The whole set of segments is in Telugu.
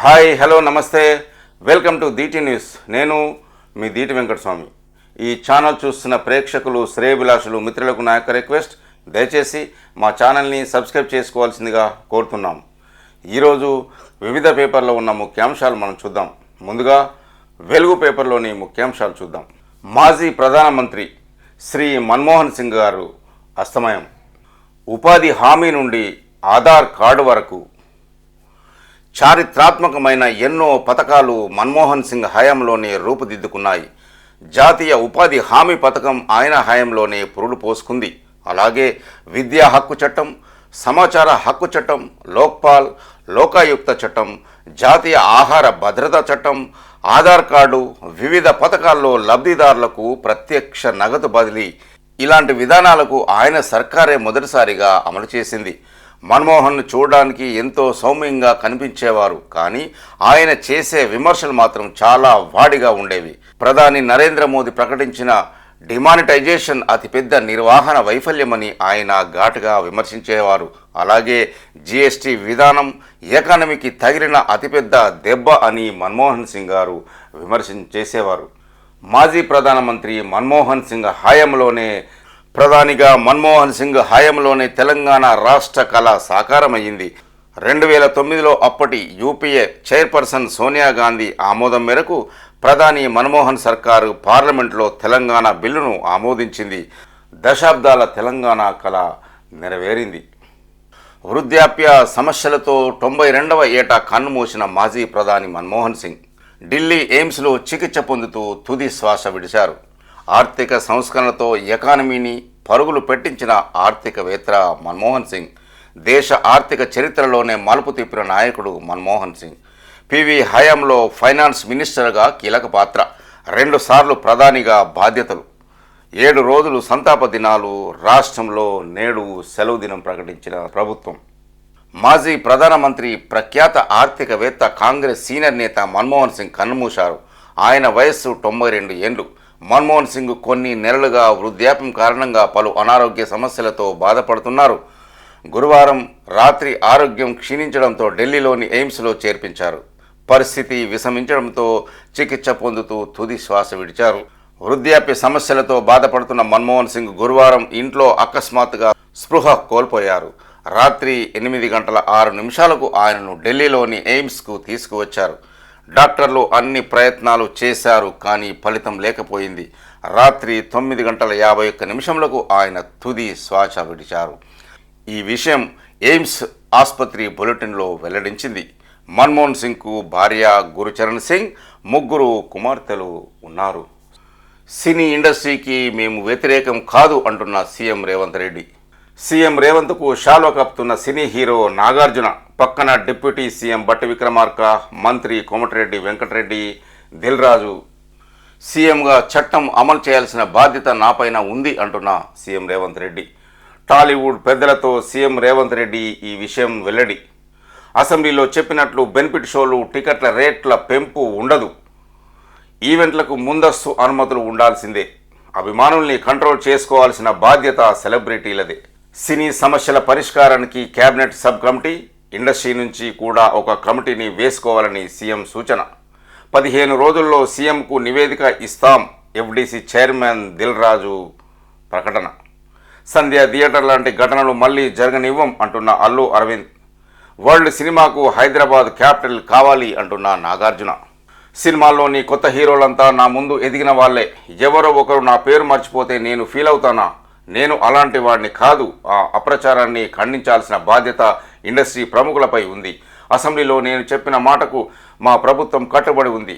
Hi hello namaste. Welcome to D T news. నేను మీ దీటి వెంకటస్వామి. ఈ ఛానల్ చూస్తున్న ప్రేక్షకులు శ్రేయభిలాషులు మిత్రులకు నా యొక్క రిక్వెస్ట్. దయచేసి మా ఛానల్ని సబ్స్క్రైబ్ చేసుకోవాల్సిందిగా కోరుతున్నాం. ఈరోజు వివిధ పేపర్లో ఉన్న ముఖ్యాంశాలు మనం చూద్దాం. ముందుగా వెలుగు పేపర్లోని ముఖ్యాంశాలు చూద్దాం. మాజీ ప్రధానమంత్రి శ్రీ మన్మోహన్ సింగ్ గారు అస్తమయం. ఉపాధి హామీ నుండి ఆధార్ కార్డు వరకు చారిత్రాత్మకమైన ఎన్నో పథకాలు మన్మోహన్ సింగ్ హయాంలోనే రూపుదిద్దుకున్నాయి. జాతీయ ఉపాధి హామీ పథకం ఆయన హయాంలోనే పురుడు పోసుకుంది. అలాగే విద్యా హక్కు చట్టం సమాచార హక్కు చట్టం లోక్పాల్ లోకాయుక్త చట్టం జాతీయ ఆహార భద్రతా చట్టం ఆధార్ కార్డు వివిధ పథకాల్లో లబ్ధిదారులకు ప్రత్యక్ష నగదు బదిలీ ఇలాంటి విధానాలకు ఆయన సర్కారే మొదటిసారిగా అమలు చేసింది. మన్మోహన్ను చూడడానికి ఎంతో సౌమ్యంగా కనిపించేవారు కానీ ఆయన చేసే విమర్శలు మాత్రం చాలా వాడిగా ఉండేవి. ప్రధాని నరేంద్ర మోదీ ప్రకటించిన డిమానిటైజేషన్ అతిపెద్ద నిర్వహణ వైఫల్యమని ఆయన ఘాటుగా విమర్శించేవారు. అలాగే జిఎస్టి విధానం ఎకానమీకి తగిలిన అతిపెద్ద దెబ్బ అని మన్మోహన్ సింగ్ గారు విమర్శించేసేవారు. మాజీ ప్రధానమంత్రి మన్మోహన్ సింగ్ హయాంలోనే ప్రధానిగా మన్మోహన్ సింగ్ హయాంలోనే తెలంగాణ రాష్ట్ర కళ సాకారమయ్యింది. రెండు వేల తొమ్మిదిలో అప్పటి యూపీఏ చైర్పర్సన్ సోనియా గాంధీ ఆమోదం మేరకు ప్రధాని మన్మోహన్ సర్కారు పార్లమెంట్లో తెలంగాణ బిల్లును ఆమోదించింది. దశాబ్దాల తెలంగాణ కళ నెరవేరింది. వృద్ధాప్య సమస్యలతో తొంభై రెండవ ఏటా కన్నుమూసిన మాజీ ప్రధాని మన్మోహన్ సింగ్ ఢిల్లీ ఎయిమ్స్లో చికిత్స పొందుతూ తుది శ్వాస విడిచారు. ఆర్థిక సంస్కరణలతో ఎకానమీని పరుగులు పెట్టించిన ఆర్థికవేత్త మన్మోహన్ సింగ్ దేశ ఆర్థిక చరిత్రలోనే మలుపు తిప్పిన నాయకుడు మన్మోహన్ సింగ్. పివి హయాంలో ఫైనాన్స్ మినిస్టర్గా కీలక పాత్ర రెండుసార్లు ప్రధానిగా బాధ్యతలు. ఏడు రోజులు సంతాప దినాలు రాష్ట్రంలో నేడు సెలవు దినం ప్రకటించిన ప్రభుత్వం. మాజీ ప్రధానమంత్రి ప్రఖ్యాత ఆర్థికవేత్త కాంగ్రెస్ సీనియర్ నేత మన్మోహన్ సింగ్ కన్నుమూశారు. ఆయన వయస్సు తొంభై రెండు ఏండ్లు. మన్మోహన్ సింగ్ కొన్ని నెలలుగా వృద్ధాప్యం కారణంగా పలు అనారోగ్య సమస్యలతో బాధపడుతున్నారు. గురువారం రాత్రి ఆరోగ్యం క్షీణించడంతో ఢిల్లీలోని ఎయిమ్స్లో చేర్పించారు. పరిస్థితి విషమించడంతో చికిత్స పొందుతూ తుది శ్వాస విడిచారు. వృద్ధాప్య సమస్యలతో బాధపడుతున్న మన్మోహన్ సింగ్ గురువారం ఇంట్లో అకస్మాత్తుగా స్పృహ కోల్పోయారు. రాత్రి ఎనిమిది గంటల ఆరు నిమిషాలకు ఆయనను ఢిల్లీలోని ఎయిమ్స్కు తీసుకువచ్చారు. డాక్టర్లు అన్ని ప్రయత్నాలు చేశారు కానీ ఫలితం లేకపోయింది. రాత్రి తొమ్మిది గంటల యాభై ఒక్క నిమిషంలకు ఆయన తుది శ్వాస విడిచారు. ఈ విషయం ఎయిమ్స్ ఆసుపత్రి బులెటిన్లో వెల్లడించింది. మన్మోహన్ సింగ్కు భార్య గురుచరణ్ సింగ్ ముగ్గురు కుమార్తెలు ఉన్నారు. సినీ ఇండస్ట్రీకి మేము వ్యతిరేకం కాదు అంటున్న సీఎం రేవంత్ రెడ్డి. సీఎం రేవంత్కు షాలో కప్పుతున్న సినీ హీరో నాగార్జున పక్కన డిప్యూటీ సీఎం బట్టి విక్రమార్క మంత్రి కోమటిరెడ్డి వెంకటరెడ్డి దిల్ రాజు సీఎంగా చట్టం అమలు చేయాల్సిన బాధ్యత నాపైన ఉంది అంటున్న సీఎం రేవంత్ రెడ్డి. టాలీవుడ్ పెద్దలతో సీఎం రేవంత్ రెడ్డి ఈ విషయం వెల్లడి. అసెంబ్లీలో చెప్పినట్లు బెనిఫిట్ షోలు టికెట్ల రేట్ల పెంపు ఉండదు. ఈవెంట్లకు ముందస్తు అనుమతులు ఉండాల్సిందే. అభిమానుల్ని కంట్రోల్ చేసుకోవాల్సిన బాధ్యత సెలబ్రిటీలదే. సినీ సమస్యల పరిష్కారానికి కేబినెట్ సబ్ కమిటీ ఇండస్ట్రీ నుంచి కూడా ఒక కమిటీని వేసుకోవాలని సీఎం సూచన. పదిహేను రోజుల్లో సీఎంకు నివేదిక ఇస్తాం ఎఫ్డీసీ చైర్మన్ దిల్ రాజు ప్రకటన. సంధ్య థియేటర్ లాంటి ఘటనలు మళ్ళీ జరగనివ్వం అంటున్న అల్లు అరవింద్. వరల్డ్ సినిమాకు హైదరాబాద్ క్యాపిటల్ కావాలి అంటున్న నాగార్జున. సినిమాల్లోని కొత్త హీరోలంతా నా ముందు ఎదిగిన వాళ్ళే. ఎవరో ఒకరు నా పేరు మర్చిపోతే నేను ఫీల్ అవుతానా? నేను అలాంటి వాడిని కాదు. ఆ అప్రచారాన్ని ఖండించాల్సిన బాధ్యత ఇండస్ట్రీ ప్రముఖులపై ఉంది. అసెంబ్లీలో నేను చెప్పిన మాటకు మా ప్రభుత్వం కట్టుబడి ఉంది.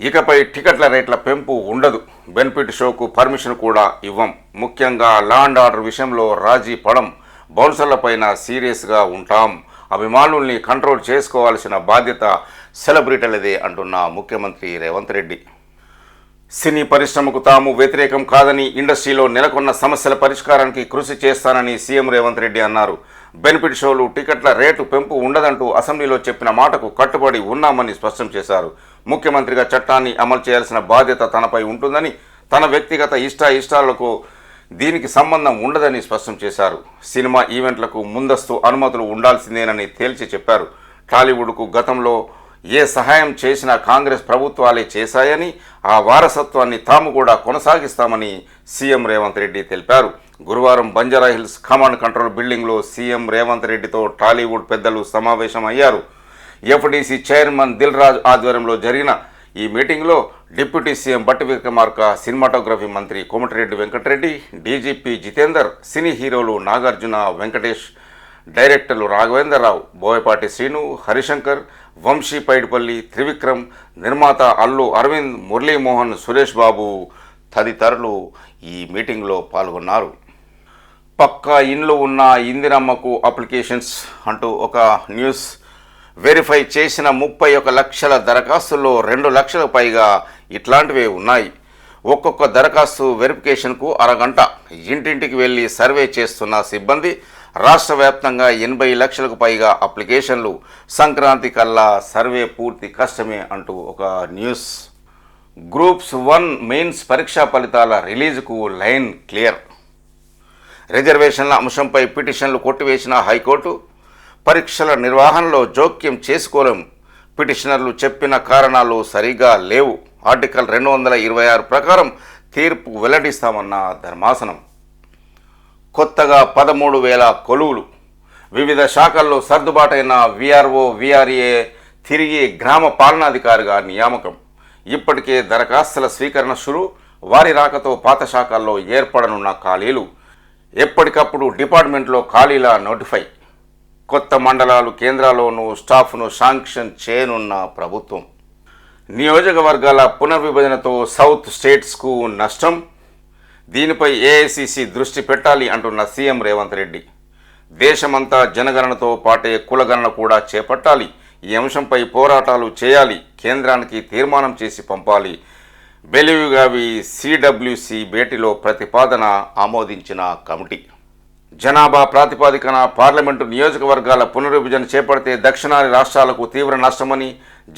ఇకపై టికెట్ల రేట్ల పెంపు ఉండదు. బెనిఫిట్ షోకు పర్మిషన్ కూడా ఇవ్వం. ముఖ్యంగా లాండ్ ఆర్డర్ విషయంలో రాజీ పడం. బౌన్సర్లపైన సీరియస్గా ఉంటాం. అభిమానుల్ని కంట్రోల్ చేసుకోవాల్సిన బాధ్యత సెలబ్రిటీలదే అంటున్న ముఖ్యమంత్రి రేవంత్ రెడ్డి. సినీ పరిశ్రమకు తాము వ్యతిరేకం కాదని ఇండస్ట్రీలో నెలకొన్న సమస్యల పరిష్కారానికి కృషి చేస్తానని సీఎం రేవంత్ రెడ్డి అన్నారు. బెనిఫిట్ షోలు టికెట్ల రేటు పెంపు ఉండదంటూ అసెంబ్లీలో చెప్పిన మాటకు కట్టుబడి ఉన్నామని స్పష్టం చేశారు. ముఖ్యమంత్రిగా చట్టాన్ని అమలు చేయాల్సిన బాధ్యత తనపై ఉంటుందని తన వ్యక్తిగత ఇష్ట ఇష్టాలకు దీనికి సంబంధం ఉండదని స్పష్టం చేశారు. సినిమా ఈవెంట్లకు ముందస్తు అనుమతులు ఉండాల్సిందేనని తేల్చి చెప్పారు. టాలీవుడ్కు గతంలో ఏ సహాయం చేసినా కాంగ్రెస్ ప్రభుత్వాలే చేశాయని ఆ వారసత్వాన్ని తాము కూడా కొనసాగిస్తామని సీఎం రేవంత్ రెడ్డి తెలిపారు. గురువారం బంజారాహిల్స్ కమాండ్ కంట్రోల్ బిల్డింగ్లో సీఎం రేవంత్ రెడ్డితో టాలీవుడ్ పెద్దలు సమావేశమయ్యారు. ఎఫ్డీసీ చైర్మన్ దిల్రాజ్ ఆధ్వర్యంలో జరిగిన ఈ మీటింగ్లో డిప్యూటీ సీఎం బట్టి విక్రమార్క సినిమాటోగ్రఫీ మంత్రి Komatireddy Venkatareddy DGP Jitender cine heroes Nagarjuna Venkatesh డైరెక్టర్లు రాఘవేంద్రరావు బోయపాటి శ్రీను హరిశంకర్ వంశీ పైడిపల్లి త్రివిక్రమ్ నిర్మాత అల్లు అరవింద్ మురళీమోహన్ సురేష్ బాబు తదితరులు ఈ మీటింగ్లో పాల్గొన్నారు. పక్కా ఇండ్లు ఉన్న ఇందిరమ్మకు అప్లికేషన్స్ అంటూ ఒక న్యూస్. వెరిఫై చేసిన ముప్పై ఒక లక్షల దరఖాస్తుల్లో రెండు లక్షల పైగా ఇట్లాంటివే ఉన్నాయి. ఒక్కొక్క దరఖాస్తు వెరిఫికేషన్కు అరగంట. ఇంటింటికి వెళ్ళి సర్వే చేస్తున్న సిబ్బంది రాష్ట్ర వ్యాప్తంగా ఎనభై లక్షలకు పైగా అప్లికేషన్లు సంక్రాంతి కల్లా సర్వే పూర్తి కష్టమే అంటూ ఒక న్యూస్. గ్రూప్స్ వన్ మెయిన్స్ పరీక్షా ఫలితాల రిలీజ్కు లైన్ క్లియర్. రిజర్వేషన్ల అంశంపై పిటిషన్లు కొట్టివేసిన హైకోర్టు పరీక్షల నిర్వహణలో జోక్యం చేసుకోలేం. పిటిషనర్లు చెప్పిన కారణాలు సరిగా లేవు. ఆర్టికల్ రెండు వందల ఇరవై ఆరు ప్రకారం తీర్పు వెల్లడిస్తామన్న ధర్మాసనం. కొత్తగా పదమూడు వేల కొలువులు. వివిధ శాఖల్లో సర్దుబాటైన విఆర్ఓ విఆర్ఏ తిరిగి గ్రామ పాలనాధికారిగా నియామకం. ఇప్పటికే దరఖాస్తుల స్వీకరణ షురు వారి రాకతో పాత శాఖల్లో ఏర్పడనున్న ఖాళీలు ఎప్పటికప్పుడు డిపార్ట్మెంట్లో ఖాళీల నోటిఫై. కొత్త మండలాలు కేంద్రాల్లోనూ స్టాఫ్ను శాంక్షన్ చేయనున్న ప్రభుత్వం. నియోజకవర్గాల పునర్విభజనతో సౌత్ స్టేట్స్కు నష్టం దీనిపై ఏఐసిసి దృష్టి పెట్టాలి అంటున్న సీఎం రేవంత్ రెడ్డి. దేశమంతా జనగణనతో పాటే కులగణన కూడా చేపట్టాలి. ఈ అంశంపై పోరాటాలు చేయాలి. కేంద్రానికి తీర్మానం చేసి పంపాలి. బెలివిగావి సిడబ్ల్యూసి భేటీలో ప్రతిపాదన ఆమోదించిన కమిటీ. జనాభా ప్రాతిపాదికన పార్లమెంటు నియోజకవర్గాల పునర్విభజన చేపడితే దక్షిణాది రాష్ట్రాలకు తీవ్ర నష్టమని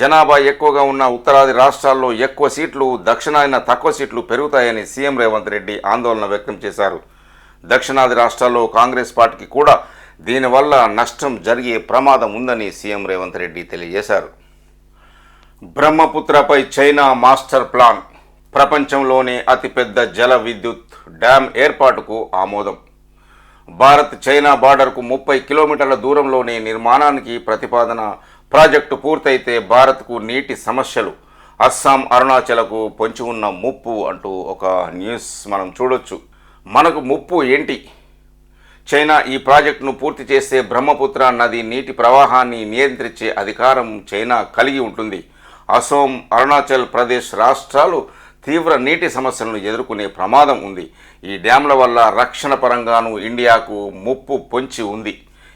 జనాభా ఎక్కువగా ఉన్న ఉత్తరాది రాష్ట్రాల్లో ఎక్కువ సీట్లు దక్షిణాదిన తక్కువ సీట్లు పెరుగుతాయని సీఎం రేవంత్ రెడ్డి ఆందోళన వ్యక్తం చేశారు. దక్షిణాది రాష్ట్రాల్లో కాంగ్రెస్ పార్టీకి కూడా దీనివల్ల నష్టం జరిగే ప్రమాదం ఉందని సీఎం రేవంత్ రెడ్డి తెలియజేశారు. బ్రహ్మపుత్రపై చైనా మాస్టర్ ప్లాన్ ప్రపంచంలోనే అతిపెద్ద జల విద్యుత్ డ్యాం ఏర్పాటుకు ఆమోదం. భారత్ చైనా బార్డర్కు ముప్పై కిలోమీటర్ల దూరంలోనే నిర్మాణానికి ప్రతిపాదన ప్రాజెక్టు పూర్తయితే భారత్కు నీటి సమస్యలు. అస్సాం అరుణాచలకు పొంచి ఉన్న ముప్పు అంటూ ఒక న్యూస్ మనం చూడొచ్చు. మనకు ముప్పు ఏంటి? చైనా ఈ ప్రాజెక్టును పూర్తి చేస్తే బ్రహ్మపుత్ర నది నీటి ప్రవాహాన్ని నియంత్రించే అధికారం చైనా కలిగి ఉంటుంది. అసోం అరుణాచల్ ప్రదేశ్ రాష్ట్రాలు తీవ్ర నీటి సమస్యలను ఎదుర్కొనే ప్రమాదం ఉంది. ఈ డ్యాంల వల్ల రక్షణ పరంగాను ఇండియాకు ముప్పు పొంచి ఉంది.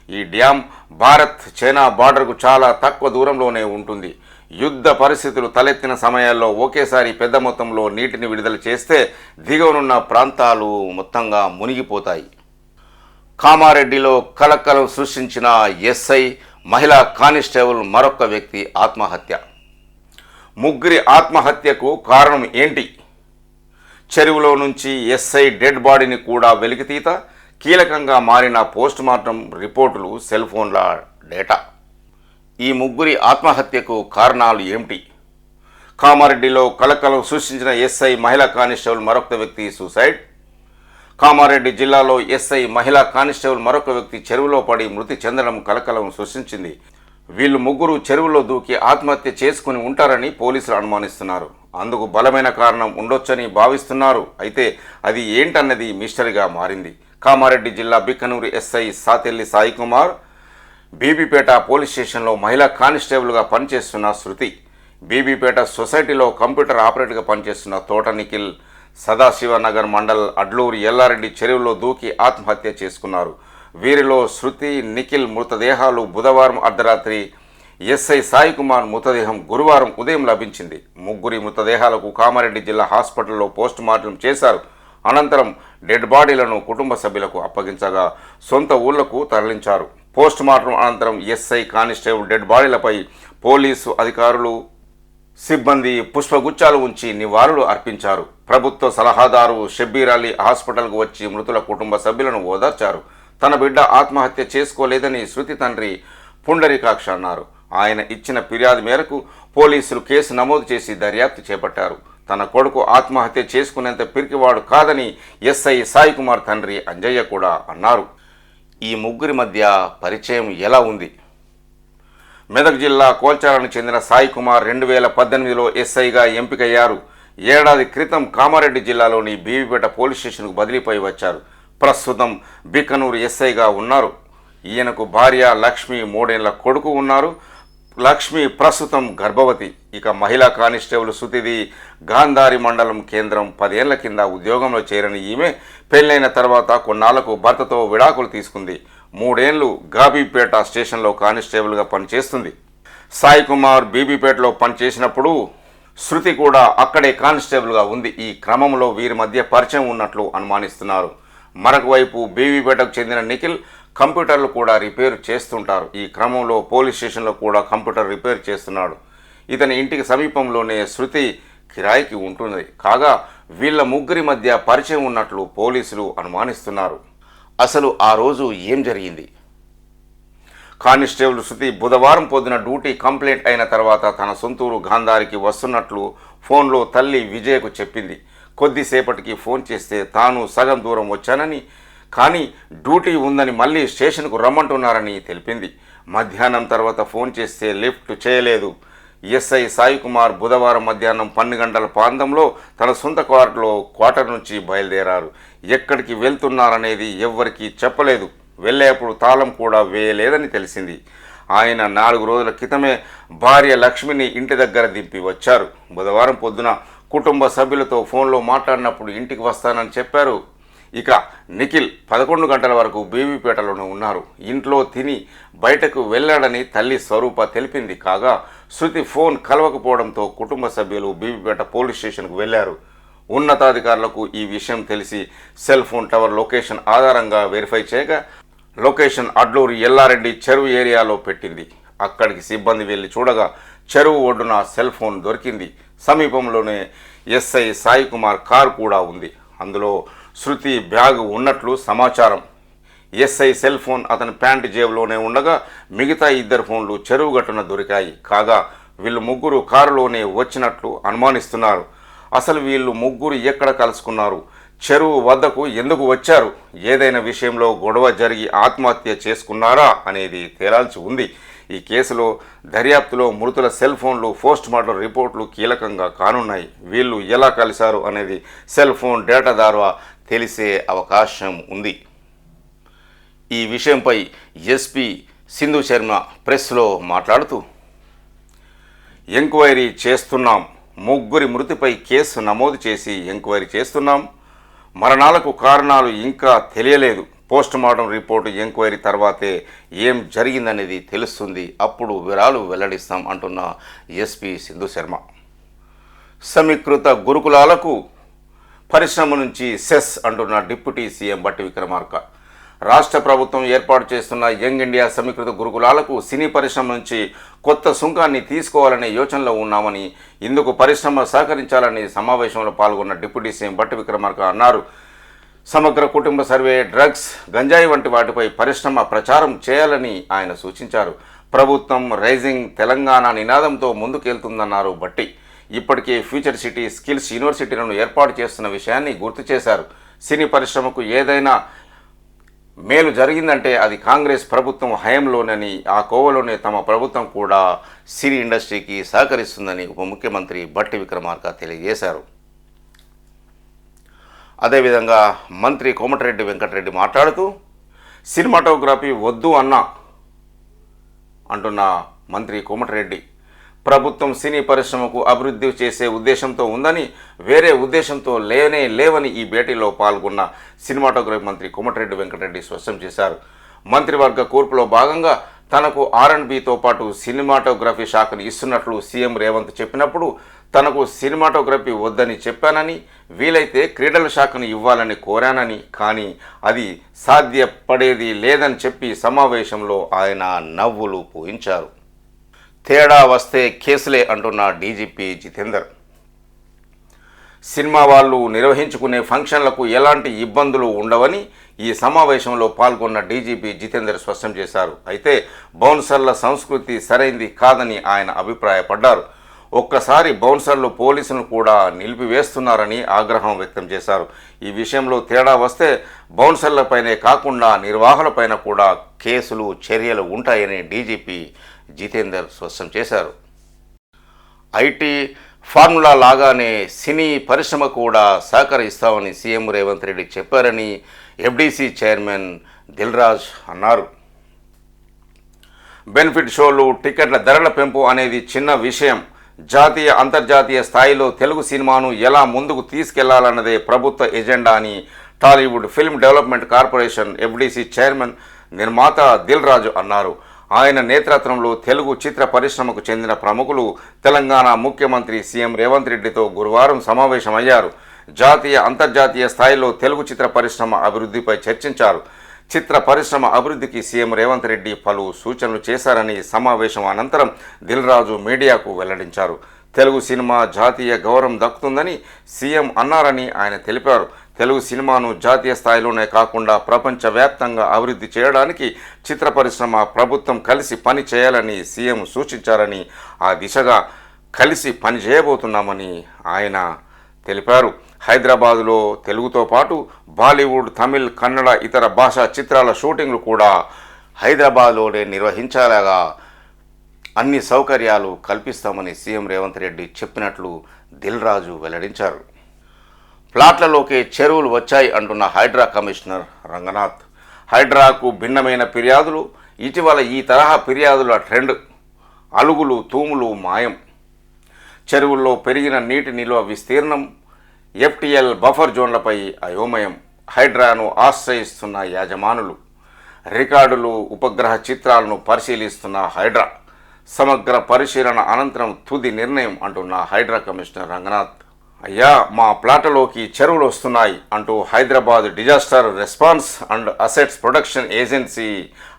ఈ డ్యాం భారత్ చైనా బార్డర్కు చాలా తక్కువ దూరంలోనే ఉంటుంది. యుద్ధ పరిస్థితులు తలెత్తిన సమయాల్లో ఒకేసారి పెద్ద మొత్తంలో నీటిని విడుదల చేస్తే దిగువనున్న ప్రాంతాలు మొత్తంగా మునిగిపోతాయి. కామారెడ్డిలో కలకలం సృష్టించిన ఎస్ఐ మహిళా కానిస్టేబుల్ మరొక వ్యక్తి ఆత్మహత్య. ముగ్గురి ఆత్మహత్యకు కారణం ఏంటి? చెరువులో నుంచి ఎస్ఐ డెడ్ బాడీని కూడా వెలికితీత కీలకంగా మారిన పోస్ట్ మార్టం రిపోర్టులు సెల్ ఫోన్ల డేటా. ఈ ముగ్గురి ఆత్మహత్యకు కారణాలు ఏమిటి? కామారెడ్డిలో కలకలం సృష్టించిన ఎస్ఐ మహిళా కానిస్టేబుల్ మరొక వ్యక్తి సూసైడ్. కామారెడ్డి జిల్లాలో ఎస్ఐ మహిళా కానిస్టేబుల్ మరొక వ్యక్తి చెరువులో పడి మృతి చెందడం కలకలం సృష్టించింది. వీళ్ళు ముగ్గురు చెరువులో దూకి ఆత్మహత్య చేసుకుని ఉంటారని పోలీసులు అనుమానిస్తున్నారు. అందుకు బలమైన కారణం ఉండొచ్చని భావిస్తున్నారు. అయితే అది ఏంటన్నది మిస్టరీగా మారింది. కామారెడ్డి జిల్లా బిక్కనూరు ఎస్ఐ సాతెల్లి సాయి కుమార్ బీబీపేట పోలీస్ స్టేషన్లో మహిళా కానిస్టేబుల్గా పనిచేస్తున్న శృతి బీబీపేట సొసైటీలో కంప్యూటర్ ఆపరేటర్గా పనిచేస్తున్న తోట నిఖిల్ సదాశివనగర్ మండల్ అడ్లూరు ఎల్లారెడ్డి చెరువులో దూకి ఆత్మహత్య చేసుకున్నారు. వీరిలో శృతి నిఖిల్ మృతదేహాలు బుధవారం అర్ధరాత్రి ఎస్ఐ సాయి కుమార్ మృతదేహం గురువారం ఉదయం లభించింది. ముగ్గురి మృతదేహాలకు కామారెడ్డి జిల్లా హాస్పిటల్లో పోస్ట్ మార్టం చేశారు. అనంతరం డెడ్ బాడీలను కుటుంబ సభ్యులకు అప్పగించగా సొంత ఊళ్ళకు తరలించారు. పోస్ట్ మార్టం అనంతరం ఎస్ఐ కానిస్టేబుల్ డెడ్ బాడీలపై పోలీసు అధికారులు సిబ్బంది పుష్పగుచ్చాలు ఉంచి నివాళులు అర్పించారు. ప్రభుత్వ సలహాదారు షబ్బీర్ అలీ హాస్పిటల్కు వచ్చి మృతుల కుటుంబ సభ్యులను ఓదార్చారు. తన బిడ్డ ఆత్మహత్య చేసుకోలేదని శృతి తండ్రి పుండరీకాక్ష అన్నారు. ఆయన ఇచ్చిన ఫిర్యాదు మేరకు పోలీసులు కేసు నమోదు చేసి దర్యాప్తు చేపట్టారు. తన కొడుకు ఆత్మహత్య చేసుకునేంత పిరికివాడు కాదని ఎస్ఐ సాయి కుమార్ తండ్రి అంజయ్య కూడా అన్నారు. ఈ ముగ్గురి మధ్య పరిచయం ఎలా ఉంది? మెదక్ జిల్లా కోల్చారానికి చెందిన సాయి కుమార్ రెండు వేల పద్దెనిమిదిలో ఎస్ఐగా ఎంపికయ్యారు. ఏడాది క్రితం కామారెడ్డి జిల్లాలోని బీవీపేట పోలీస్ స్టేషన్కు బదిలీపై వచ్చారు. ప్రస్తుతం బికనూరు ఎస్ఐగా ఉన్నారు. ఈయనకు భార్య లక్ష్మి మూడేళ్ళ కొడుకు ఉన్నారు. లక్ష్మి ప్రస్తుతం గర్భవతి. ఇక మహిళా కానిస్టేబుల్ సుతిది గాంధారి మండలం కేంద్రం పదేళ్ళ కింద ఉద్యోగంలో చేరని ఈమె పెళ్ళైన తర్వాత కొన్నాళ్ళకు భర్తతో విడాకులు తీసుకుంది. మూడేళ్ళు గాబీపేట స్టేషన్లో కానిస్టేబుల్గా పనిచేస్తుంది. సాయి కుమార్ బీబీపేటలో పనిచేసినప్పుడు శృతి కూడా అక్కడే కానిస్టేబుల్గా ఉంది. ఈ క్రమంలో వీరి మధ్య పరిచయం ఉన్నట్లు అనుమానిస్తున్నారు. మరొక వైపు బీబీపేటకు చెందిన నిఖిల్ కంప్యూటర్లు కూడా రిపేర్ చేస్తుంటారు. ఈ క్రమంలో పోలీస్ స్టేషన్లో కూడా కంప్యూటర్ రిపేర్ చేస్తున్నాడు. ఇతని ఇంటికి సమీపంలోనే శృతి కిరాయికి ఉంటుంది. కాగా వీళ్ళ ముగ్గురి మధ్య పరిచయం ఉన్నట్లు పోలీసులు అనుమానిస్తున్నారు. అసలు ఆ రోజు ఏం జరిగింది? కానిస్టేబుల్ శృతి బుధవారం పొద్దున డ్యూటీ కంప్లైంట్ అయిన తర్వాత తన సొంతూరు గాంధారికి వస్తున్నట్లు ఫోన్లో తల్లి విజయకు చెప్పింది. కొద్దిసేపటికి ఫోన్ చేస్తే తాను సగం దూరం వచ్చానని కానీ డ్యూటీ ఉందని మళ్ళీ స్టేషన్కు రమ్మంటున్నారని తెలిపింది. మధ్యాహ్నం తర్వాత ఫోన్ చేస్తే లిఫ్ట్ చేయలేదు. ఎస్ఐ సాయి కుమార్ బుధవారం మధ్యాహ్నం పన్నెండు గంటల ప్రాంతంలో తన సొంత క్వార్టర్లో క్వార్టర్ నుంచి బయలుదేరారు. ఎక్కడికి వెళ్తున్నారనేది ఎవ్వరికీ చెప్పలేదు. వెళ్ళేప్పుడు తాళం కూడా వేయలేదని తెలిసింది. ఆయన నాలుగు రోజుల క్రితమే భార్య లక్ష్మిని ఇంటి దగ్గర దింపి వచ్చారు. బుధవారం పొద్దున కుటుంబ సభ్యులతో ఫోన్లో మాట్లాడినప్పుడు ఇంటికి వస్తానని చెప్పారు. ఇక నిఖిల్ పదకొండు గంటల వరకు బీవీపేటలోనే ఉన్నారు. ఇంట్లో తిని బయటకు వెళ్ళాడని తల్లి స్వరూప తెలిపింది కాగా శృతి ఫోన్ కలవకపోవడంతో కుటుంబ సభ్యులు బీవీపేట పోలీస్ స్టేషన్కు వెళ్ళారు ఉన్నతాధికారులకు ఈ విషయం తెలిసి సెల్ ఫోన్ టవర్ లొకేషన్ ఆధారంగా వెరిఫై చేయగా లొకేషన్ అడ్లూరు ఎల్లారెడ్డి చెరువు ఏరియాలో పెట్టింది. అక్కడికి సిబ్బంది వెళ్ళి చూడగా చెరువు ఒడ్డున సెల్ ఫోన్ దొరికింది. సమీపంలోనే ఎస్ఐ సాయి కుమార్ కారు కూడా ఉంది. అందులో శృతి బ్యాగ్ ఉన్నట్లు సమాచారం. ఎస్ఐ సెల్ ఫోన్ అతని ప్యాంట్ జేబులోనే ఉండగా మిగతా ఇద్దరు ఫోన్లు చెరువు గట్టున దొరికాయి. కాగా వీళ్ళు ముగ్గురు కారులోనే వచ్చినట్లు అనుమానిస్తున్నారు. అసలు వీళ్ళు ముగ్గురు ఎక్కడ కలుసుకున్నారు? చెరువు వద్దకు ఎందుకు వచ్చారు? ఏదైనా విషయంలో గొడవ జరిగి ఆత్మహత్య చేసుకున్నారా అనేది తేలాల్సి ఉంది. ఈ కేసులో దర్యాప్తులో మృతుల సెల్ ఫోన్లు పోస్ట్ మార్టం రిపోర్ట్లు కీలకంగా కానున్నాయి. వీళ్ళు ఎలా కలిశారు అనేది సెల్ ఫోన్ డేటా ద్వారా తెలిసే అవకాశం ఉంది. ఈ విషయంపై ఎస్పీ సింధు శర్మ ప్రెస్లో మాట్లాడుతూ ఎంక్వైరీ చేస్తున్నాం. ముగ్గురి మృతిపై కేసు నమోదు చేసి ఎంక్వైరీ చేస్తున్నాం. మరణాలకు కారణాలు ఇంకా తెలియలేదు. పోస్ట్ మార్టం రిపోర్టు ఎంక్వైరీ తర్వాతే ఏం జరిగిందనేది తెలుస్తుంది. అప్పుడు వివరాలు వెల్లడిస్తాం అంటున్న ఎస్పీ సింధు శర్మ. సమీకృత గురుకులాలకు పరిశ్రమ నుంచి సెస్ అంటున్న డిప్యూటీ సీఎం బట్టి విక్రమార్క. రాష్ట్ర ప్రభుత్వం ఏర్పాటు చేస్తున్న యంగ్ ఇండియా సమీకృత గురుకులాలకు సినీ పరిశ్రమ నుంచి కొత్త సుంకాన్ని తీసుకోవాలనే యోచనలో ఉన్నామని ఇందుకు పరిశ్రమ సహకరించాలని సమావేశంలో పాల్గొన్న డిప్యూటీ సీఎం బట్టి విక్రమార్క అన్నారు. సమగ్ర కుటుంబ సర్వే డ్రగ్స్ గంజాయి వంటి వాటిపై పరిశ్రమ ప్రచారం చేయాలని ఆయన సూచించారు. ప్రభుత్వం రైజింగ్ తెలంగాణ నినాదంతో ముందుకెళ్తుందన్నారు బట్టి ఇప్పటికే ఫ్యూచర్ సిటీ స్కిల్స్ యూనివర్సిటీలను ఏర్పాటు చేస్తున్న విషయాన్ని గుర్తు చేశారు. సినీ పరిశ్రమకు ఏదైనా మేలు జరిగిందంటే అది కాంగ్రెస్ ప్రభుత్వం హయంలోనని ఆ కోవలోనే తమ ప్రభుత్వం కూడా సినీ ఇండస్ట్రీకి సహకరిస్తుందని ఉప ముఖ్యమంత్రి బట్టి విక్రమార్క తెలియజేశారు. అదేవిధంగా మంత్రి కోమటిరెడ్డి వెంకటరెడ్డి మాట్లాడుతూ సినిమాటోగ్రఫీ వద్దు అన్న అంటున్న మంత్రి కోమటిరెడ్డి. ప్రభుత్వం సినీ పరిశ్రమకు అభివృద్ధి చేసే ఉద్దేశంతో ఉందని వేరే ఉద్దేశంతో లేనే లేవని ఈ భేటీలో పాల్గొన్న సినిమాటోగ్రఫీ మంత్రి కోమటిరెడ్డి వెంకటరెడ్డి స్పష్టం చేశారు. మంత్రివర్గ కూర్పులో భాగంగా తనకు ఆర్ఎండ్బితో పాటు సినిమాటోగ్రఫీ శాఖను ఇస్తున్నట్లు సీఎం రేవంత్ చెప్పినప్పుడు తనకు సినిమాటోగ్రఫీ వద్దని చెప్పానని వీలైతే క్రీడల శాఖను ఇవ్వాలని కోరానని కానీ అది సాధ్యపడేది లేదని చెప్పి సమావేశంలో ఆయన నవ్వులు పూయించారు. తేడా వస్తే కేసులే అంటున్న డీజీపీ జితేందర్. సినిమా వాళ్ళు నిర్వహించుకునే ఫంక్షన్లకు ఎలాంటి ఇబ్బందులు ఉండవని ఈ సమావేశంలో పాల్గొన్న డీజీపీ జితేందర్ స్పష్టం చేశారు. అయితే బౌన్సర్ల సంస్కృతి సరైంది కాదని ఆయన అభిప్రాయపడ్డారు. ఒక్కసారి బౌన్సర్లు పోలీసులను కూడా నిలిపివేస్తున్నారని ఆగ్రహం వ్యక్తం చేశారు. ఈ విషయంలో తేడా వస్తే బౌన్సర్లపైనే కాకుండా నిర్వాహకులపైన కూడా కేసులు చర్యలు ఉంటాయని డీజీపీ జితేందర్ స్పష్టం చేశారు. ఐటీ ఫార్ములా లాగానే సినీ పరిశ్రమ కూడా సహకరిస్తామని సీఎం రేవంత్ రెడ్డి చెప్పారని ఎఫ్డీసీ చైర్మన్ దిల్రాజ్ అన్నారు. బెనిఫిట్ షోలు టికెట్ల ధరల పెంపు అనేది చిన్న విషయం. జాతీయ అంతర్జాతీయ స్థాయిలో తెలుగు సినిమాను ఎలా ముందుకు తీసుకెళ్ళాలన్నదే ప్రభుత్వ ఎజెండా అని Tollywood film development corporation FDC chairman నిర్మాత దిల్ రాజు అన్నారు. ఆయన నేతృత్వంలో తెలుగు చిత్ర పరిశ్రమకు చెందిన ప్రముఖులు తెలంగాణ ముఖ్యమంత్రి సీఎం రేవంత్ రెడ్డితో గురువారం సమావేశమయ్యారు. జాతీయ అంతర్జాతీయ స్థాయిలో తెలుగు చిత్ర పరిశ్రమ అభివృద్ధిపై చర్చించారు. చిత్ర పరిశ్రమ అభివృద్ధికి సీఎం రేవంత్ రెడ్డి పలు సూచనలు చేశారని సమావేశం అనంతరం దిల్రాజు మీడియాకు వెల్లడించారు. తెలుగు సినిమా జాతీయ గౌరవం దక్కుతుందని సీఎం అన్నారని ఆయన తెలిపారు. తెలుగు సినిమాను జాతీయ స్థాయిలోనే కాకుండా ప్రపంచవ్యాప్తంగా అభివృద్ధి చేయడానికి చిత్ర పరిశ్రమ ప్రభుత్వం కలిసి పని చేయాలని సీఎం సూచించారని ఆ దిశగా కలిసి పని చేయబోతున్నామని ఆయన తెలిపారు. హైదరాబాదులో తెలుగుతో పాటు బాలీవుడ్ తమిళ్ కన్నడ ఇతర భాషా చిత్రాల షూటింగ్లు కూడా హైదరాబాద్లోనే నిర్వహించాలగా అన్ని సౌకర్యాలు కల్పిస్తామని సీఎం రేవంత్ రెడ్డి చెప్పినట్లు దిల్ రాజు వెల్లడించారు. ప్లాట్లలోకి చెరువులు వచ్చాయి అంటున్న హైడ్రా కమిషనర్ రంగనాథ్. హైడ్రాకు భిన్నమైన ఫిర్యాదులు ఇటీవల ఈ తరహా ఫిర్యాదుల ట్రెండ్. అలుగులు తూములు మాయం. చెరువుల్లో పెరిగిన నీటి నిల్వ విస్తీర్ణం ఎఫ్టిఎల్ బఫర్ జోన్లపై అయోమయం. హైడ్రాను ఆశ్రయిస్తున్న యాజమానులు రికార్డులు ఉపగ్రహ చిత్రాలను పరిశీలిస్తున్న హైడ్రా. సమగ్ర పరిశీలన అనంతరం తుది నిర్ణయం అంటున్న హైడ్రా కమిషనర్ రంగనాథ్. అయ్యా మా ప్లాట్లోకి చెరువులు వస్తున్నాయి అంటూ Hyderabad disaster response and assets production agency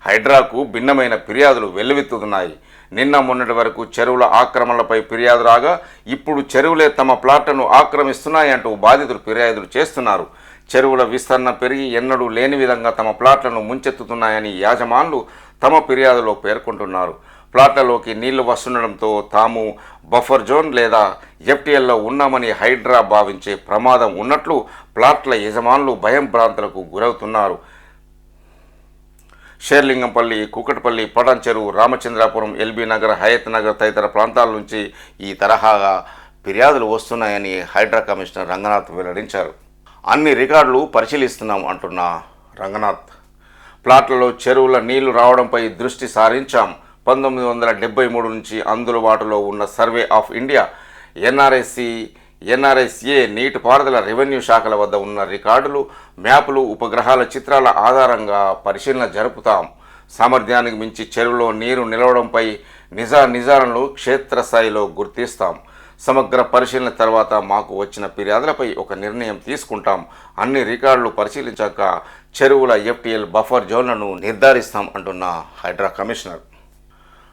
హైడ్రాకు భిన్నమైన ఫిర్యాదులు వెల్లువెత్తుతున్నాయి. నిన్న మొన్నటి వరకు చెరువుల ఆక్రమణలపై ఫిర్యాదు రాగా ఇప్పుడు చెరువులే తమ ప్లాట్లను ఆక్రమిస్తున్నాయంటూ బాధితులు ఫిర్యాదులు చేస్తున్నారు. చెరువుల విస్తరణ పెరిగి ఎన్నడూ లేని విధంగా తమ ప్లాట్లను ముంచెత్తుతున్నాయని యాజమాన్లు తమ ఫిర్యాదులో పేర్కొంటున్నారు. ప్లాట్లలోకి నీళ్ళు వస్తుండడంతో తాము బఫర్ జోన్ లేదా ఎఫ్టీఎల్లో ఉన్నామని హైడ్రా భావించే ప్రమాదం ఉన్నట్లు ప్లాట్ల యజమానులు భయం భ్రాంతులకు గురవుతున్నారు. షేర్లింగంపల్లి కుకటపల్లి పడంచెరు చెరువు రామచంద్రాపురం ఎల్బీ నగర్ హయత్ నగర్ తదితర ప్రాంతాల నుంచి ఈ తరహాగా ఫిర్యాదులు వస్తున్నాయని హైడ్రా కమిషనర్ రంగనాథ్ వెల్లడించారు. అన్ని రికార్డులు పరిశీలిస్తున్నాం అంటున్న రంగనాథ్. ప్లాట్లలో చెరువుల నీళ్ళు రావడంపై దృష్టి సారించాం. పంతొమ్మిది వందల డెబ్బై మూడు నుంచి అందుబాటులో ఉన్న survey of India NRSC NRSA నీటిపారుదల రెవెన్యూ శాఖల వద్ద ఉన్న రికార్డులు మ్యాపులు ఉపగ్రహాల చిత్రాల ఆధారంగా పరిశీలన జరుపుతాం. సామర్థ్యానికి మించి చెరువులో నీరు నిలవడంపై నిజా నిజాలను క్షేత్రస్థాయిలో గుర్తిస్తాం. సమగ్ర పరిశీలన తర్వాత మాకు వచ్చిన ఫిర్యాదులపై ఒక నిర్ణయం తీసుకుంటాం. అన్ని రికార్డులు పరిశీలించాక చెరువుల ఎఫ్టీఎల్ బఫర్ జోన్లను నిర్ధారిస్తాం అంటున్న హైడ్రా కమిషనర్.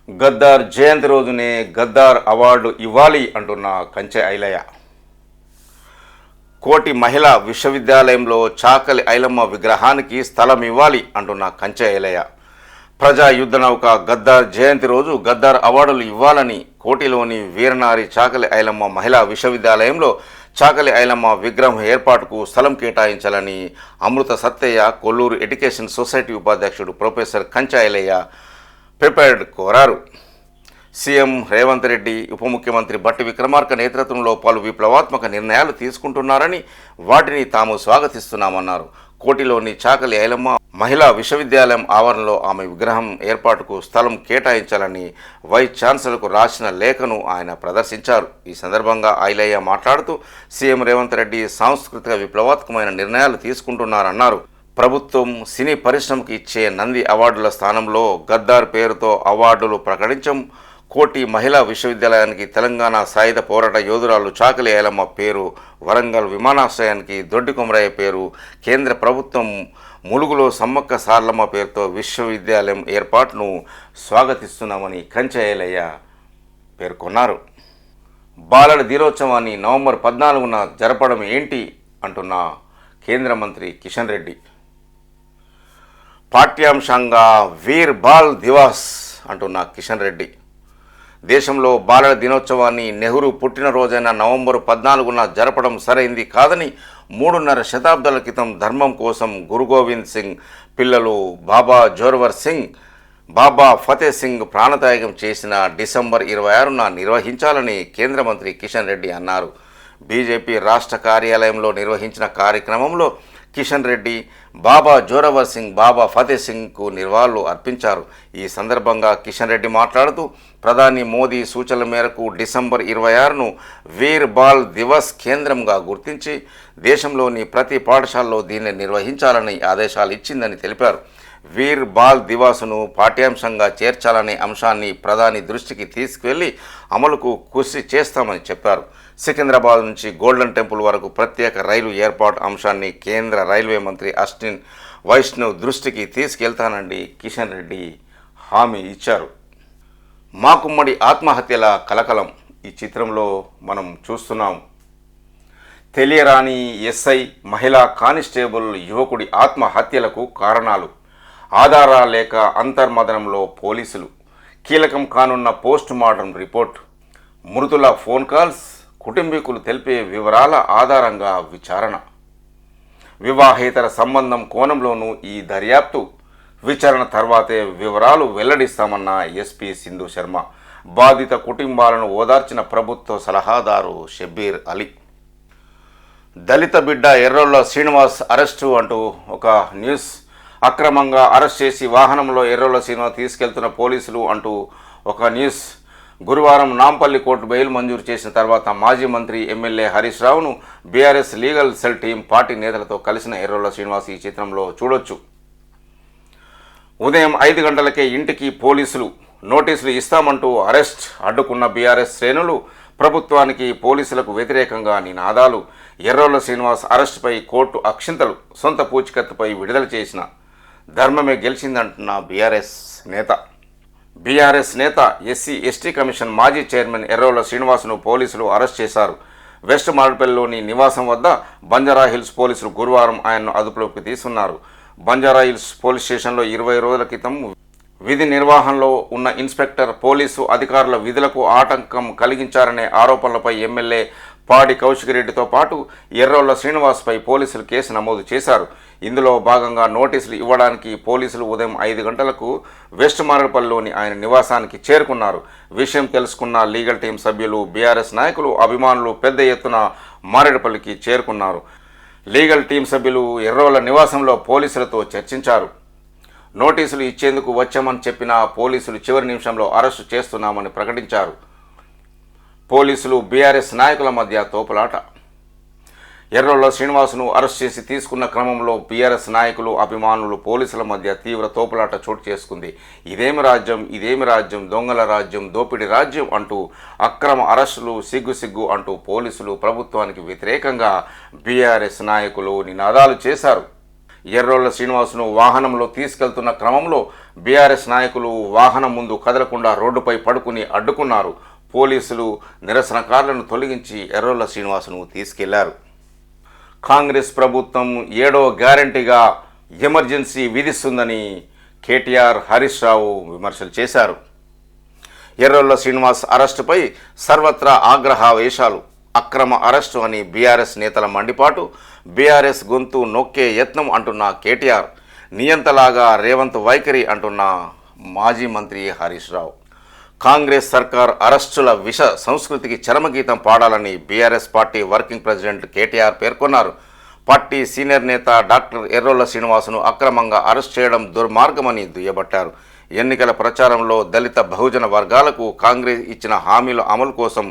గద్దార్ జయంతి రోజునే గద్దార్ అవార్డు ఇవ్వాలి అంటున్న కంచె ఐలయ్య. కోటి మహిళా విశ్వవిద్యాలయంలో చాకలి ఐలమ్మ విగ్రహానికి స్థలం ఇవ్వాలి అంటున్న కంచె ఐలయ్య. ప్రజా యుద్ధ నౌక గద్దార్ జయంతి రోజు గద్దార్ అవార్డులు ఇవ్వాలని కోటిలోని వీరనారి చాకలి ఐలమ్మ మహిళా విశ్వవిద్యాలయంలో చాకలి ఐలమ్మ విగ్రహం ఏర్పాటుకు స్థలం కేటాయించాలని అమృత సత్తయ్య కొల్లూరు ఎడ్యుకేషన్ సొసైటీ ఉపాధ్యక్షుడు ప్రొఫెసర్ కంచె ఐలయ్య ప్రిపేర్డ్ కోరారు. సీఎం రేవంత్ రెడ్డి ఉప ముఖ్యమంత్రి బట్టి విక్రమార్క నేతృత్వంలో పలు విప్లవాత్మక నిర్ణయాలు తీసుకుంటున్నారని వాటిని తాము స్వాగతిస్తున్నామన్నారు. కోటిలోని చాకలి ఐలమ్మ మహిళా విశ్వవిద్యాలయం ఆవరణలో ఆమె విగ్రహం ఏర్పాటుకు స్థలం కేటాయించాలని వైస్ ఛాన్సలర్కు రాసిన లేఖను ఆయన ప్రదర్శించారు. ఈ సందర్భంగా ఐలయ్య మాట్లాడుతూ సీఎం రేవంత్ రెడ్డి సాంస్కృతిక విప్లవాత్మకమైన నిర్ణయాలు తీసుకుంటున్నారన్నారు. ప్రభుత్వం సినీ పరిశ్రమకు ఇచ్చే నంది అవార్డుల స్థానంలో గద్దార్ పేరుతో అవార్డులు ప్రకటించం కోటి మహిళా విశ్వవిద్యాలయానికి తెలంగాణ సాయుధ పోరాట యోధురాలు చాకలి ఏలమ్మ పేరు వరంగల్ విమానాశ్రయానికి దొడ్డి కొమరయ్య పేరు కేంద్ర ప్రభుత్వం ములుగులో సమ్మక్క సార్లమ్మ పేరుతో విశ్వవిద్యాలయం ఏర్పాటును స్వాగతిస్తున్నామని కంచయ్యలయ్య పేర్కొన్నారు. బాలల దినోత్సవాన్ని నవంబర్ పద్నాలుగున జరపడం ఏంటి అంటున్న కేంద్ర మంత్రి కిషన్ రెడ్డి. పాఠ్యాంశంగా వీర్ బాల్ దివాస్ అంటున్న కిషన్ రెడ్డి. దేశంలో బాలల దినోత్సవాన్ని నెహ్రూ పుట్టినరోజైన నవంబరు పద్నాలుగున జరపడం సరైంది కాదని మూడున్నర శతాబ్దాల క్రితం ధర్మం కోసం గురు గోవింద్ సింగ్ పిల్లలు బాబా జోర్వర్ సింగ్ బాబా ఫతే సింగ్ ప్రాణత్యాగం చేసిన డిసెంబర్ ఇరవై ఆరున నిర్వహించాలని కేంద్ర మంత్రి కిషన్ రెడ్డి అన్నారు. బీజేపీ రాష్ట్ర కార్యాలయంలో నిర్వహించిన కార్యక్రమంలో కిషన్ రెడ్డి బాబా జోరవర్ సింగ్ బాబా ఫతే సింగ్కు నివాళులు అర్పించారు. ఈ సందర్భంగా కిషన్ రెడ్డి మాట్లాడుతూ ప్రధాని మోదీ సూచనల మేరకు డిసెంబర్ ఇరవై ఆరును వీర్ బాల్ దివస్ కేంద్రంగా గుర్తించి దేశంలోని ప్రతి పాఠశాలలో దీన్ని నిర్వహించాలని ఆదేశాలు ఇచ్చిందని తెలిపారు. వీర్ బాల్ దివాసును పాఠ్యాంశంగా చేర్చాలనే అంశాన్ని ప్రధాని దృష్టికి తీసుకువెళ్ళి అమలుకు కృషి చేస్తామని చెప్పారు. సికింద్రాబాద్ నుంచి గోల్డెన్ టెంపుల్ వరకు ప్రత్యేక రైలు ఏర్పాటు అంశాన్ని కేంద్ర రైల్వే మంత్రి అశ్విన్ వైష్ణవ్ దృష్టికి తీసుకెళ్తానండి కిషన్ రెడ్డి హామీ ఇచ్చారు. మాకుమ్మడి ఆత్మహత్యల కలకలం ఈ చిత్రంలో మనం చూస్తున్నాం. తెలియరాని ఎస్ఐ మహిళా కానిస్టేబుల్ యువకుడి ఆత్మహత్యలకు కారణాలు ఆధారాలు లేక అంతర్మదనంలో పోలీసులు. కీలకం కానున్న పోస్ట్ మార్టం రిపోర్ట్. మృతుల ఫోన్ కాల్స్ కుటుంబీకులు తెలిపే వివరాల ఆధారంగా విచారణ. వివాహేతర సంబంధం కోణంలోనూ ఈ దర్యాప్తు. విచారణ తర్వాతే వివరాలు వెల్లడిస్తామన్న ఎస్పీ సింధు శర్మ. బాధిత కుటుంబాలను ఓదార్చిన ప్రభుత్వ సలహాదారు షబ్బీర్ అలీ. దళిత బిడ్డ ఎర్రోళ్ళ శ్రీనివాస్ అరెస్టు అంటూ ఒక న్యూస్. అక్రమంగా అరెస్ట్ చేసి వాహనంలో ఎర్రోల శ్రీనివాస్ తీసుకెళ్తున్న పోలీసులు అంటూ ఒక న్యూస్. గురువారం నాంపల్లి కోర్టు బెయిల్ మంజూరు చేసిన తర్వాత మాజీ మంత్రి ఎమ్మెల్యే హరీష్ రావును BRS legal cell team party నేతలతో కలిసిన ఎర్రోల శ్రీనివాస్ ఈ చిత్రంలో చూడొచ్చు. ఉదయం ఐదు గంటలకే ఇంటికి పోలీసులు నోటీసులు ఇస్తామంటూ అరెస్ట్ అడ్డుకున్న బీఆర్ఎస్ శ్రేణులు ప్రభుత్వానికి పోలీసులకు వ్యతిరేకంగా నినాదాలు. ఎర్రోళ్ళ శ్రీనివాస్ అరెస్టుపై కోర్టు అక్షింతలు సొంత పూచికత్తుపై విడుదల చేసిన ధర్మమే గెలిచిందంటున్న బీఆర్ఎస్ నేత. బీఆర్ఎస్ నేత ఎస్సీ ఎస్టీ కమిషన్ మాజీ చైర్మన్ ఎర్రోల శ్రీనివాసును పోలీసులు అరెస్ట్ చేశారు. వెస్ట్ మారపల్లిలోని నివాసం వద్ద బంజారా హిల్స్ పోలీసులు గురువారం ఆయన్ను అదుపులోకి తీసుకున్నారు బంజారా హిల్స్ పోలీస్ స్టేషన్లో ఇరవై రోజుల క్రితం విధి నిర్వహణలో ఉన్న ఇన్స్పెక్టర్ పోలీసు అధికారుల విధులకు ఆటంకం కలిగించారనే ఆరోపణలపై ఎమ్మెల్యే పాడి కౌశిక్ పాటు ఎర్రోళ్ళ శ్రీనివాస్పై పోలీసులు కేసు నమోదు చేశారు. ఇందులో భాగంగా నోటీసులు ఇవ్వడానికి పోలీసులు ఉదయం ఐదు గంటలకు వెస్ట్ మార్గపల్లిలోని ఆయన నివాసానికి చేరుకున్నారు. విషయం తెలుసుకున్న లీగల్ టీం సభ్యులు బీఆర్ఎస్ నాయకులు అభిమానులు పెద్ద ఎత్తున మారేడుపల్లికి చేరుకున్నారు. లీగల్ టీం సభ్యులు ఎర్రోళ్ళ నివాసంలో పోలీసులతో చర్చించారు. నోటీసులు ఇచ్చేందుకు వచ్చామని చెప్పిన పోలీసులు చివరి నిమిషంలో అరెస్టు చేస్తున్నామని ప్రకటించారు. పోలీసులు బీఆర్ఎస్ నాయకుల మధ్య తోపులాట. ఎర్రోళ్ళ శ్రీనివాసును అరెస్ట్ చేసి తీసుకున్న క్రమంలో బీఆర్ఎస్ నాయకులు అభిమానులు పోలీసుల మధ్య తీవ్ర తోపులాట చోటు చేసుకుంది. ఇదేమి రాజ్యం ఇదేమి రాజ్యం దొంగల రాజ్యం దోపిడి రాజ్యం అంటూ అక్రమ అరెస్టులు సిగ్గు సిగ్గు అంటూ పోలీసులు ప్రభుత్వానికి వ్యతిరేకంగా బీఆర్ఎస్ నాయకులు నినాదాలు చేశారు. ఎర్రోళ్ళ శ్రీనివాసును వాహనంలో తీసుకెళ్తున్న క్రమంలో బీఆర్ఎస్ నాయకులు వాహనం ముందు కదలకుండా రోడ్డుపై పడుకుని అడ్డుకున్నారు. పోలీసులు నిరసనకారులను తొలగించి ఎర్రోల శ్రీనివాసును తీసుకెళ్ళారు. కాంగ్రెస్ ప్రభుత్వం ఏడో గ్యారంటీగా ఎమర్జెన్సీ విధిస్తుందని కేటీఆర్ హరీష్ రావు విమర్శలు చేశారు. ఎర్రొల్ల శ్రీనివాస్ అరెస్టుపై సర్వత్రా ఆగ్రహావేశాలు. అక్రమ అరెస్టు అని బీఆర్ఎస్ నేతల మండిపాటు బీఆర్ఎస్ గొంతు నొక్కే యత్నం అంటున్న కేటీఆర్ నియంతలాగా రేవంత్ వైఖరి అంటున్న మాజీ మంత్రి హరీష్ రావు. కాంగ్రెస్ సర్కార్ అరెస్టుల విష సంస్కృతికి చరమగీతం పాడాలని BRS party working president KTR పేర్కొన్నారు. పార్టీ సీనియర్ నేత డాక్టర్ ఎర్రోళ్ళ శ్రీనివాసును అక్రమంగా అరెస్ట్ చేయడం దుర్మార్గమని దుయ్యబట్టారు. ఎన్నికల ప్రచారంలో దళిత బహుజన వర్గాలకు కాంగ్రెస్ ఇచ్చిన హామీల అమలు కోసం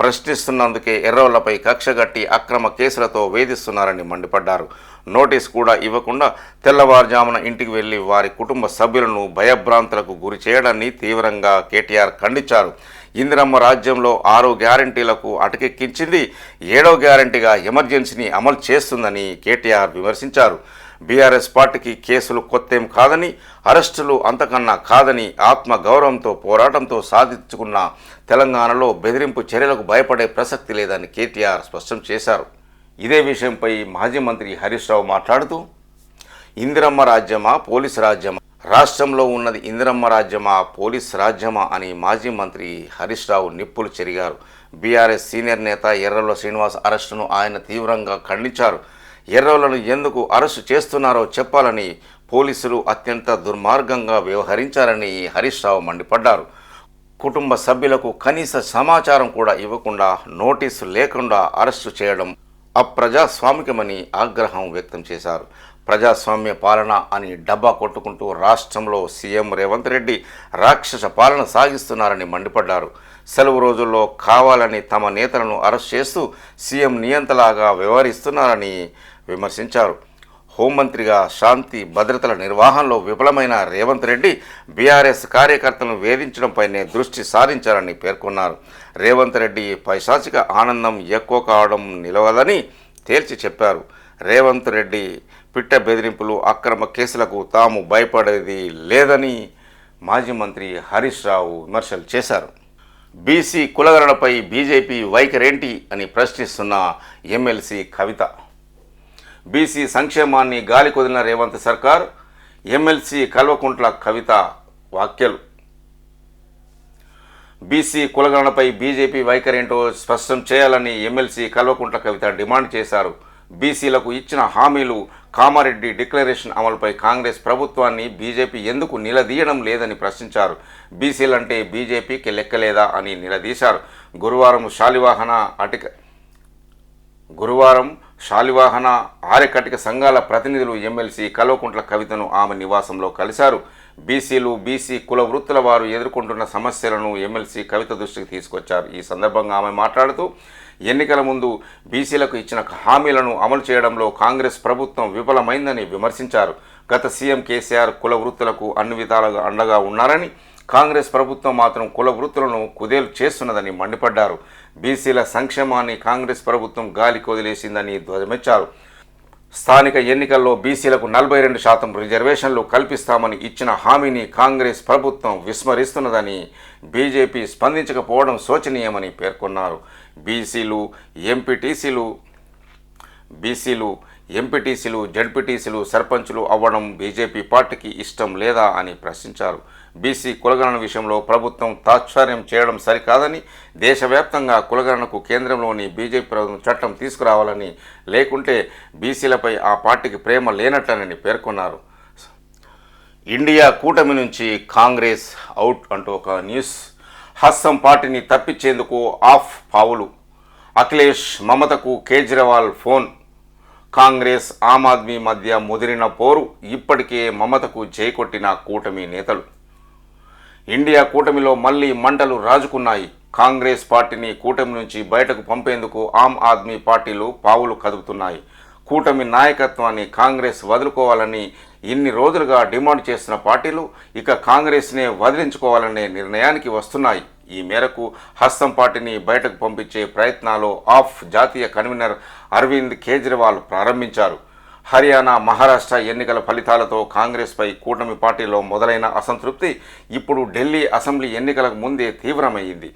ప్రశ్నిస్తున్నందుకే ఎర్రోళ్ళపై కక్షగట్టి అక్రమ కేసులతో వేధిస్తున్నారని మండిపడ్డారు. నోటీస్ కూడా ఇవ్వకుండా తెల్లవారుజామున ఇంటికి వెళ్ళి వారి కుటుంబ సభ్యులను భయభ్రాంతులకు గురి చేయడాన్ని తీవ్రంగా కేటీఆర్ ఖండించారు. ఇందిరమ్మ రాజ్యంలో ఆరు గ్యారంటీలకు అటకెక్కించింది. ఏడో గ్యారంటీగా ఎమర్జెన్సీని అమలు చేస్తుందని కేటీఆర్ విమర్శించారు. బీఆర్ఎస్ పార్టీకి కేసులు కొత్తేం కాదని అరెస్టులు అంతకన్నా కాదని ఆత్మ గౌరవంతో పోరాటంతో సాధించుకున్న తెలంగాణలో బెదిరింపు చర్యలకు భయపడే ప్రసక్తి లేదని కేటీఆర్ స్పష్టం చేశారు. ఇదే విషయంపై మాజీ మంత్రి హరీష్ రావు మాట్లాడుతూ ఇందిరమ్మ రాజ్యమా పోలీస్ రాజ్యమా? రాష్ట్రంలో ఉన్నది ఇందిరమ్మ రాజ్యమా పోలీస్ రాజ్యమా అని మాజీ మంత్రి హరీష్ రావు నిప్పులు చెరిగారు. బీఆర్ఎస్ సీనియర్ నేత ఎర్రవల శ్రీనివాస్ అరెస్టును ఆయన తీవ్రంగా ఖండించారు. ఎర్రలను ఎందుకు అరెస్టు చేస్తున్నారో చెప్పాలని పోలీసులు అత్యంత దుర్మార్గంగా వ్యవహరించారని హరీష్ రావు మండిపడ్డారు. కుటుంబ సభ్యులకు కనీస సమాచారం కూడా ఇవ్వకుండా నోటీసు లేకుండా అరెస్టు చేయడం అప్రజాస్వామికమని ఆగ్రహం వ్యక్తం చేశారు. ప్రజాస్వామ్య పాలన అని డబ్బా కొట్టుకుంటూ రాష్ట్రంలో సీఎం రేవంత్ రెడ్డి రాక్షస పాలన సాగిస్తున్నారని మండిపడ్డారు. సెలవు రోజుల్లో కావాలని తమ నేతలను అరెస్ట్ చేస్తూ సీఎం నియంతలాగా వ్యవహరిస్తున్నారని విమర్శించారు. హోంమంత్రిగా శాంతి భద్రతల నిర్వహణలో విఫలమైన రేవంత్ రెడ్డి బీఆర్ఎస్ కార్యకర్తలను వేధించడంపైనే దృష్టి సారించారని పేర్కొన్నారు. రేవంత్ రెడ్డి పైశాచిక ఆనందం ఎక్కువ కావడం నిలవదని తేల్చి చెప్పారు. రేవంత్ రెడ్డి పిట్ట బెదిరింపులు అక్రమ కేసులకు తాము భయపడేది లేదని మాజీ మంత్రి హరీష్ రావు విమర్శలు చేశారు. బీసీ కులగరణపై బీజేపీ వైఖరేంటి అని ప్రశ్నిస్తున్న ఎమ్మెల్సీ కవిత. బీసీ సంక్షేమాన్ని గాలి కొదిలిన రేవంత్ సర్కార్ ఎమ్మెల్సీ కల్వకుంట్ల కవిత వాక్యలు బీసీ కులగణనపై బీజేపీ వైఖరేంటో స్పష్టం చేయాలని ఎమ్మెల్సీ కల్వకుంట్ల కవిత డిమాండ్ చేశారు. బీసీలకు ఇచ్చిన హామీలు కామారెడ్డి డిక్లరేషన్ అమలుపై కాంగ్రెస్ ప్రభుత్వాన్ని బీజేపీ ఎందుకు నిలదీయడం లేదని ప్రశ్నించారు. బీసీలంటే బీజేపీకి లెక్కలేదా అని నిలదీశారు. గురువారం శాలివాహన అటిక గురువారం శాలివాహన ఆర్యకటిక సంఘాల ప్రతినిధులు ఎమ్మెల్సీ కల్వకుంట్ల కవితను ఆమె నివాసంలో కలిశారు. బీసీలు బీసీ కుల వృత్తుల వారు ఎదుర్కొంటున్న సమస్యలను ఎమ్మెల్సీ కవిత దృష్టికి తీసుకొచ్చారు. ఈ సందర్భంగా ఆమె మాట్లాడుతూ ఎన్నికల ముందు బీసీలకు ఇచ్చిన హామీలను అమలు చేయడంలో కాంగ్రెస్ ప్రభుత్వం విఫలమైందని విమర్శించారు. గత సీఎం కేసీఆర్ కుల వృత్తులకు అన్ని విధాలుగా అండగా ఉన్నారని కాంగ్రెస్ ప్రభుత్వం మాత్రం కుల వృత్తులను కుదేలు చేస్తున్నదని మండిపడ్డారు. బీసీల సంక్షేమాన్ని కాంగ్రెస్ ప్రభుత్వం గాలి కొదిలేసిందని ధ్వజమెచ్చారు. స్థానిక ఎన్నికల్లో బీసీలకు నలభై రెండు శాతం రిజర్వేషన్లు కల్పిస్తామని ఇచ్చిన హామీని కాంగ్రెస్ ప్రభుత్వం విస్మరిస్తున్నదని బీజేపీ స్పందించకపోవడం శోచనీయమని పేర్కొన్నారు. బీసీలు ఎంపీటీసీలు బీసీలు ఎంపీటీసీలు జడ్పీటీసీలు సర్పంచులు అవ్వడం బీజేపీ పార్టీకి ఇష్టం లేదా అని ప్రశ్నించారు. బీసీ కులగణన విషయంలో ప్రభుత్వం తాత్పర్యం చేయడం సరికాదని దేశవ్యాప్తంగా కులగణనకు కేంద్రంలోని బీజేపీ ప్రభుత్వం చట్టం తీసుకురావాలని లేకుంటే బీసీలపై ఆ పార్టీకి ప్రేమ లేనట్లనని పేర్కొన్నారు. ఇండియా కూటమి నుంచి కాంగ్రెస్ అవుట్ అంటూ ఒక న్యూస్. హస్సం పార్టీని తప్పించేందుకు ఆఫ్ పావులు. అఖిలేష్ మమతకు కేజ్రీవాల్ ఫోన్. కాంగ్రెస్ ఆమ్ ఆద్మీ మధ్య ముదిరిన పోరు ఇప్పటికే మమతకు జైకొట్టిన కూటమి నేతలు. ఇండియా కూటమిలో మళ్ళీ మంటలు రాజుకున్నాయి. కాంగ్రెస్ పార్టీని కూటమి నుంచి బయటకు పంపేందుకు ఆమ్ ఆద్మీ పార్టీలు పావులు కదుపుతున్నాయి. కూటమి నాయకత్వాన్ని కాంగ్రెస్ వదులుకోవాలని ఇన్ని రోజులుగా డిమాండ్ చేసిన పార్టీలు ఇక కాంగ్రెస్నే వదిలించుకోవాలనే నిర్ణయానికి వస్తున్నాయి. ఈ మేరకు హస్తం పార్టీని బయటకు పంపించే ప్రయత్నాలు ఆఫ్ జాతీయ కన్వీనర్ అరవింద్ కేజ్రీవాల్ ప్రారంభించారు. హర్యానా మహారాష్ట్ర ఎన్నికల ఫలితాలతో కాంగ్రెస్పై కూటమి పార్టీలో మొదలైన అసంతృప్తి ఇప్పుడు ఢిల్లీ అసెంబ్లీ ఎన్నికలకు ముందే తీవ్రమైంది.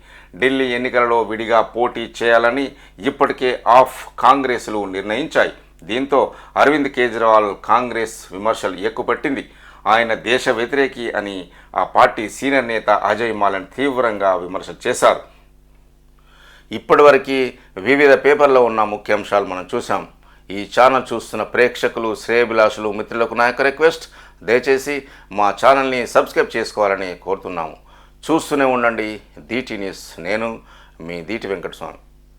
ఢిల్లీ ఎన్నికలలో విడిగా పోటీ చేయాలని ఇప్పటికే ఆఫ్ కాంగ్రెస్లు నిర్ణయించాయి. దీంతో అరవింద్ కేజ్రీవాల్ కాంగ్రెస్ విమర్శలు ఎక్కుపెట్టింది. ఆయన దేశ వ్యతిరేకి అని ఆ పార్టీ సీనియర్ నేత అజయ్ మాలన్ తీవ్రంగా విమర్శ చేశారు. ఇప్పటివరకు వివిధ పేపర్లో ఉన్న ముఖ్యాంశాలు మనం చూసాం ఈ ఛానల్ చూస్తున్న ప్రేక్షకులు శ్రేయభిలాషులు మిత్రులకు నా యొక్క రిక్వెస్ట్ దయచేసి మా ఛానల్ని సబ్స్క్రైబ్ చేసుకోవాలని కోరుతున్నాము. చూస్తూనే ఉండండి దీటి న్యూస్. నేను మీ దీటి వెంకటస్వామి.